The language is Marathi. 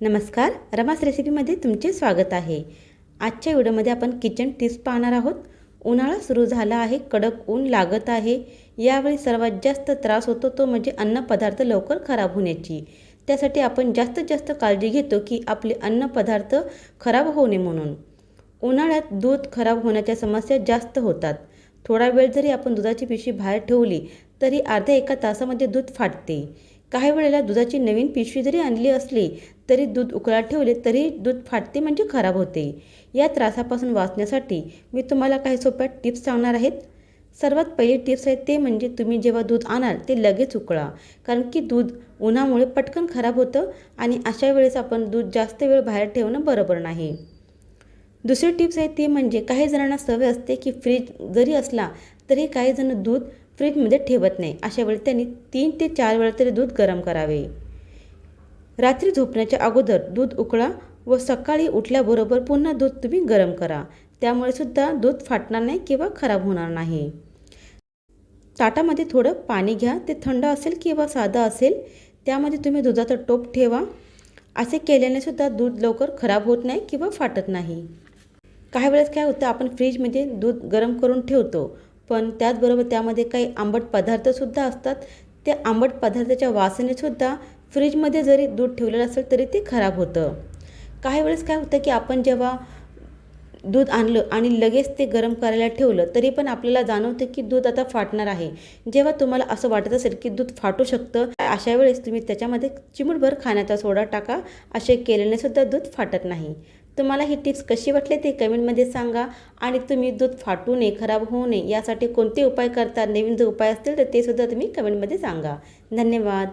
नमस्कार रमास रेसिपीमध्ये तुमचे स्वागत आहे. आजच्या व्हिडिओमध्ये आपण किचन टिप्स पाहणार आहोत. उन्हाळा सुरू झाला आहे कडक ऊन लागत आहे. यावेळी सर्वात जास्त त्रास होतो तो म्हणजे अन्नपदार्थ लवकर खराब होण्याची. त्यासाठी आपण जास्तीत जास्त काळजी घेतो की आपले अन्नपदार्थ खराब होऊ नये म्हणून. उन्हाळ्यात दूध खराब होण्याच्या समस्या जास्त होतात. थोडा वेळ जरी आपण दुधाची पिशवी बाहेर ठेवली तरी अर्ध्या एका तासामध्ये दूध फाटते. काही वेळेला दुधाची नवीन पिशवी जरी आणली असली तरी दूध उकळात ठेवले तरी दूध फाटते म्हणजे खराब होते. या त्रासापासून वाचण्यासाठी मी तुम्हाला काही सोप्या टिप्स सांगणार आहेत. सर्वात पहिली टिप्स आहे ते म्हणजे तुम्ही जेव्हा दूध आणाल ते लगेच उकळा. कारण की दूध उन्हामुळे पटकन खराब होतं आणि अशा वेळेस आपण दूध जास्त वेळ बाहेर ठेवणं बरोबर नाही. दुसरी टिप्स आहे ती म्हणजे काही जणांना सवय असते की फ्रीज जरी असला तरी काही जण दूध फ्रीजमध्ये ठेवत नाही. अशा वेळी त्यांनी तीन ते चार वेळा तरी दूध गरम करावे. रात्री झोपण्याच्या अगोदर दूध उकळा व सकाळी उठल्याबरोबर पुन्हा दूध तुम्ही गरम करा. त्यामुळे सुद्धा दूध फाटणार नाही किंवा खराब होणार नाही. ताटामध्ये थोडं पाणी घ्या. ते थंड असेल किंवा साधं असेल त्यामध्ये तुम्ही दुधाचा टोप ठेवा. असे केल्याने सुद्धा दूध लवकर खराब होत नाही किंवा फाटत नाही. काही वेळेस काय होतं आपण फ्रीजमध्ये दूध गरम करून ठेवतो. पण त्याचबरोबर त्यामध्ये काही आंबट पदार्थसुद्धा असतात. त्या आंबट पदार्थाच्या वासनेसुद्धा फ्रीजमध्ये जरी दूध ठेवलेलं असेल तरी ते खराब होतं. काही वेळेस काय होतं की आपण जेव्हा दूध आणलं आणि लगेच ते गरम करायला ठेवलं तरी पण आपल्याला जाणवतं की दूध आता फाटणार आहे. जेव्हा तुम्हाला असं वाटत असेल की दूध फाटू शकतं अशा वेळेस तुम्ही त्याच्यामध्ये चिमूटभर खाण्याचा सोडा टाका. असे केल्याने सुद्धा दूध फाटत नाही. तुम्हाला ही टिप्स कशी वाटली ते कमेंटमध्ये सांगा. आणि तुम्ही दूध फाटू नये खराब होऊ नये यासाठी कोणते उपाय करता नवीन जो उपाय असतील तर ते सुद्धा तुम्ही कमेंटमध्ये सांगा. धन्यवाद.